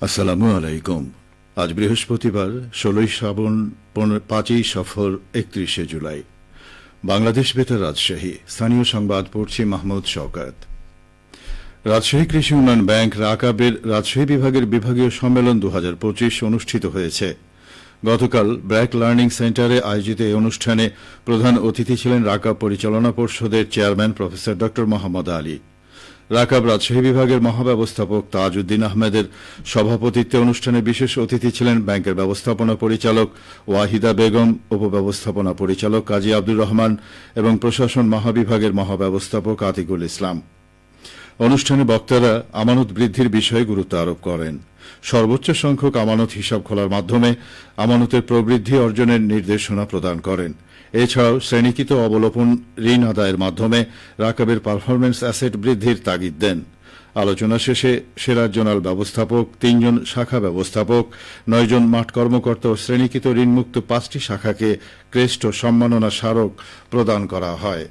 আসসালামু আলাইকুম। আজ বৃহস্পতিবার, ষোলোই শ্রাবণ পাঁচই সফর, একত্রিশে জুলাই। বাংলাদেশ বেতার রাজশাহী। স্থানীয় সংবাদ পড়ছি মাহমুদ শওকাত। রাজশাহী কৃষি উন্নয়ন ব্যাংক রাকাবের রাজশাহী বিভাগের বিভাগীয় সম্মেলন দু হাজার পঁচিশ অনুষ্ঠিত হয়েছে। গতকাল ব্র্যাক লার্নিং সেন্টারে আয়োজিত এই অনুষ্ঠানে প্রধান অতিথি ছিলেন রাকাব পরিচালনা পর্ষদের চেয়ারম্যান প্রফেসর ড মোহাম্মদ আলী। রাকাব রাজশাহী বিভাগের মহাব্যবস্থাপক তাজউদ্দিন আহমেদের সভাপতিত্বে অনুষ্ঠানে বিশেষ অতিথি ছিলেন ব্যাংকের ব্যবস্থাপনা পরিচালক ওয়াহিদা বেগম, উপব্যবস্থাপনা পরিচালক কাজী আব্দুর রহমান এবং প্রশাসন মহাবিভাগের মহাব্যবস্থাপক আতিকুল ইসলাম। অনুষ্ঠানে বক্তারা আমানত বৃদ্ধির বিষয়ে গুরুত্ব আরোপ করেন। সর্বোচ্চ সংখ্যক আমানত হিসাব খোলার মাধ্যমে আমানতের প্রবৃদ্ধি অর্জনের নির্দেশনা প্রদান করেন। এছাড়াও শ্রেণীকৃত অবলোপন ঋণ আদায়ের মাধ্যমে রাকাবের পারফরমেন্স অ্যাসেট বৃদ্ধির তাগিদ দেন। আলোচনা শেষে সেরা জোনাল ব্যবস্থাপক, তিনজন শাখা ব্যবস্থাপক, নয়জন মাঠ কর্মকর্তা ও শ্রেণীকৃত ঋণমুক্ত পাঁচটি শাখাকে ক্রেষ্ট সম্মাননা স্মারক প্রদান করা হয়।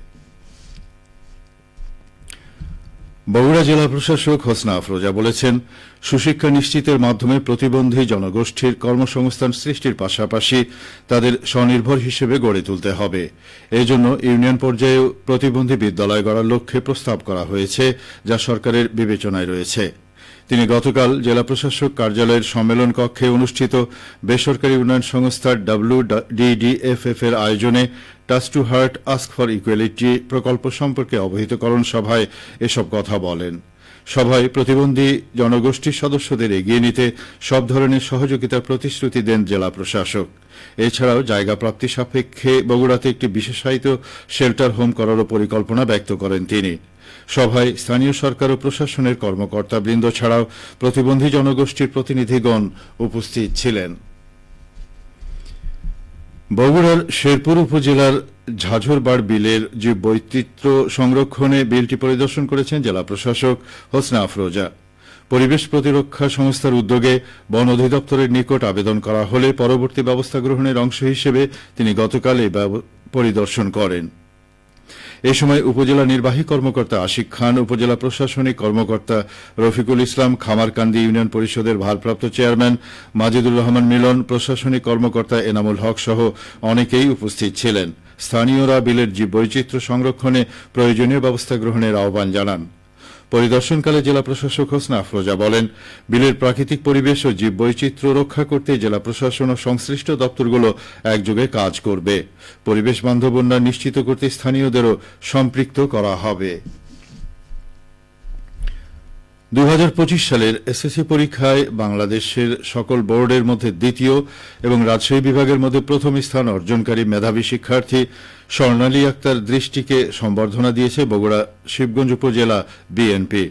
বগুড়া জেলা প্রশাসক হোসনা আফরোজা বলেছেন, সুশিক্ষা নিশ্চিতের মাধ্যমে প্রতিবন্ধী জনগোষ্ঠীর কর্মসংস্থান সৃষ্টির পাশাপাশি তাদের স্বনির্ভর হিসেবে গড়ে তুলতে হবে। এজন্য ইউনিয়ন পর্যায়ে প্রতিবন্ধী বিদ্যালয় গড়ার লক্ষ্যে প্রস্তাব করা হয়েছে, যা সরকারের বিবেচনায় রয়েছে। তিনি গতকাল জেলা প্রশাসক কার্যালয়ের সম্মেলন কক্ষে অনুষ্ঠিত বেসরকারি উন্নয়ন সংস্থার ডাব্লিউ ডাব্লিউডিডিএফএফ এর আয়োজনে touch to heart ask for equality প্রকল্প সম্পর্কে অবহিতকরণ সভায় এসব কথা বলেন। সভায় প্রতিবন্ধী জনগোষ্ঠীর সদস্যদের এগিয়ে নিতে সব ধরনের সহযোগিতার প্রতিশ্রুতি দেন জেলা প্রশাসক। এছাড়াও জায়গা প্রাপ্তি সাপেক্ষে বগুড়াতে একটি বিশেষায়িত শেল্টার হোম করারও পরিকল্পনা ব্যক্ত করেন তিনি। সভায় স্থানীয় সরকার ও প্রশাসনের কর্মকর্তাবৃন্দ ছাড়াও প্রতিবন্ধী জনগোষ্ঠীর প্রতিনিধিগণ উপস্থিত ছিলেন। বগুড়ার শেরপুর উপজেলার ঝাঝরবাড় বিলের যে বৈচিত্র্য সংরক্ষণে বিলটি পরিদর্শন করেছেন জেলা প্রশাসক হোসনা আফরোজা। পরিবেশ প্রতিরক্ষা সংস্থার উদ্যোগে বন অধিদপ্তরের নিকট আবেদন করা হলে পরবর্তী ব্যবস্থা গ্রহণের অংশ হিসেবে তিনি গতকাল এই পরিদর্শন করেন। এ সময় উপজেলা নির্বাহী কর্মকর্তা আশিক খান, উপজেলা প্রশাসনিক কর্মকর্তা রফিকুল ইসলাম, খামারকান্দি ইউনিয়ন পরিষদের ভারপ্রাপ্ত চেয়ারম্যান মাজিদুর রহমান মিলন, প্রশাসনিক কর্মকর্তা এনামুল হক সহ অনেকেই উপস্থিত ছিলেন। স্থানীয়রা বিলের জীববৈচিত্র্য সংরক্ষণে প্রয়োজনীয় ব্যবস্থা গ্রহণের আহ্বান জানান। পরিদর্শনকালে জেলা প্রশাসক হোসনা আফরোজা বলেন, বিলের প্রাকৃতিক পরিবেশ ও জীব বৈচিত্র্য রক্ষা করতে জেলা প্রশাসন ও সংশ্লিষ্ট দপ্তরগুলো একযোগে কাজ করবে। পরিবেশ বান্ধব উন্নয়ন নিশ্চিত করতে স্থানীয়দেরও সম্পৃক্ত করা হবে। দু হাজার পঁচিশ সালের এসএসসি পরীক্ষায় বাংলাদেশের সকল বোর্ডের মধ্যে দ্বিতীয় এবং রাজশাহী বিভাগের মধ্যে প্রথম স্থান অর্জনকারী মেধাবী শিক্ষার্থী স্বর্ণালী আক্তার দৃষ্টিকে সম্বর্ধনা দিয়েছে বগুড়া শিবগঞ্জ উপজেলা বিএনপি।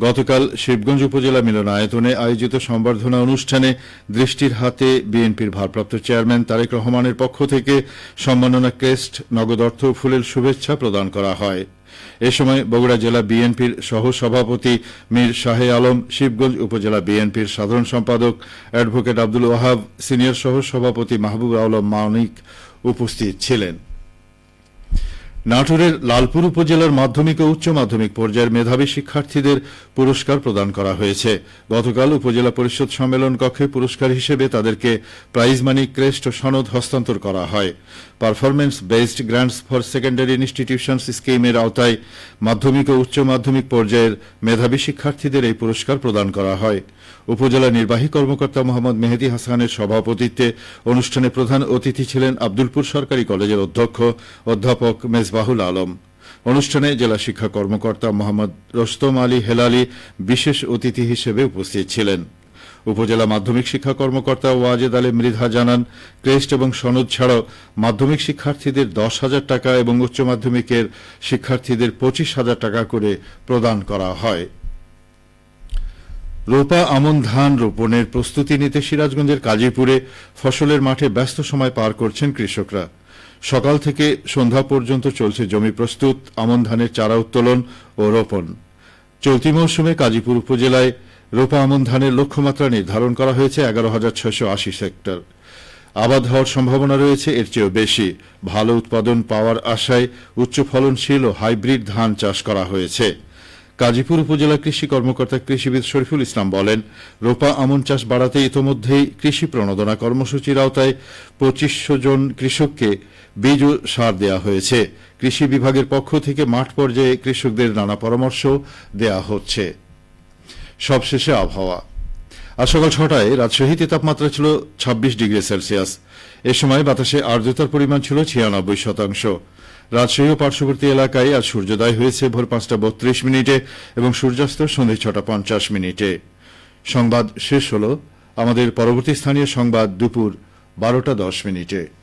গতকাল শিবগঞ্জ উপজেলা মিলনায়তনে আয়োজিত সম্বর্ধনা অনুষ্ঠানে দৃষ্টির হাতে বিএনপির ভারপ্রাপ্ত চেয়ারম্যান তারেক রহমানের পক্ষ থেকে সম্মাননা ক্রেস্ট নগদ অর্থ ফুলের শুভেচ্ছা প্রদান করা হয়। এ সময় বগুড়া জেলা বিএনপির সহ সভাপতি মীর শাহে আলম, শিবগঞ্জ উপজেলা বিএনপির সাধারণ সম্পাদক অ্যাডভোকেট আব্দুল ওয়াহাব, সিনিয়র সহ সভাপতি মাহবুব আলম মানিক উপস্থিত ছিলেন। নাটোরের লালপুর উপজেলার মাধ্যমিক ও উচ্চ মাধ্যমিক পর্যায়ের মেধাবী শিক্ষার্থীদের পুরস্কার প্রদান করা হয়েছে। গতকাল উপজেলা পরিষদ সম্মেলন কক্ষে পুরস্কার হিসেবে তাদেরকে প্রাইজ মানি ক্রেস্ট ও সনদ হস্তান্তর করা হয়। Performance based grants for secondary institutions স্কিমের আওতায় মাধ্যমিক ও উচ্চ মাধ্যমিক পর্যায়ের মেধাবী শিক্ষার্থীদের এই পুরস্কার প্রদান করা হয়। উপজেলা নির্বাহী কর্মকর্তা মোহাম্মদ মেহেদি হাসানের সভাপতিত্বে অনুষ্ঠানে প্রধান অতিথি ছিলেন আব্দুলপুর সরকারি কলেজের অধ্যক্ষ, অধ্যাপক মেজবাহুল আলম। অনুষ্ঠানে জেলা শিক্ষা কর্মকর্তা মোহাম্মদ রোস্তম আলী হেলালি বিশেষ অতিথি হিসেবে উপস্থিত ছিলেন। উপজেলা মাধ্যমিক শিক্ষা কর্মকর্তা ওয়াজেদ আলী মৃধা জানান, ক্রেস্ট এবং সনদ ছাড়াও মাধ্যমিক শিক্ষার্থীদের দশ হাজার টাকা এবং উচ্চ মাধ্যমিকের শিক্ষার্থীদের পঁচিশ হাজার টাকা করে প্রদান করা হয়। রোপা আমন ধান রোপণের প্রস্তুতি নিতে সিরাজগঞ্জের কাজীপুরে ফসলের মাঠে ব্যস্ত সময় পার করছেন কৃষকরা। সকাল থেকে সন্ধ্যা পর্যন্ত চলছে জমি প্রস্তুত, আমন ধানের চারা উত্তোলন ও রোপণ। চলতি মৌসুমে কাজীপুর উপজেলায় রোপা আমন ধানের লক্ষ্যমাত্রা নির্ধারণ করা হয়েছে এগারো হাজার ছয়শো আশি সেক্টর আবাদ হওয়ার সম্ভাবনা রয়েছে, এর চেয়েও বেশি। ভালো উৎপাদন পাওয়ার আশায় উচ্চ ফলনশীল ও হাইব্রিড ধান চাষ করা হয়েছে। গাজীপুর উপজেলা কৃষি কর্মকর্তা কৃষিবিদ শরীফুল ইসলাম বলেন, রোপা আমন চাষ বাড়াতে ইতোমধ্যেই কৃষি প্রণোদনা কর্মসূচির আওতায় পঁচিশশো জন কৃষককে বীজ ও সার দেওয়া হয়েছে। কৃষি বিভাগের পক্ষ থেকে মাঠ পর্যায়ে কৃষকদের নানা পরামর্শ দেওয়া হচ্ছে। সবশেষে আবহাওয়া। আজ সকাল ছটায় রাজশাহীতে তাপমাত্রা ছিল ছাব্বিশ ডিগ্রি সেলসিয়াস। এ সময় বাতাসে আর্দ্রতার পরিমাণ ছিল ছিয়ানব্বই শতাংশ। রাজশাহী ও পার্শ্ববর্তী এলাকায় আজ সূর্যোদয় হয়েছে ভোর পাঁচটা বত্রিশ মিনিটে এবং সূর্যাস্ত সন্ধে ছটা পঞ্চাশ মিনিটে। সংবাদ শেষ হল। আমাদের পরবর্তী স্থানীয় সংবাদ দুপুর বারোটা দশ মিনিটে।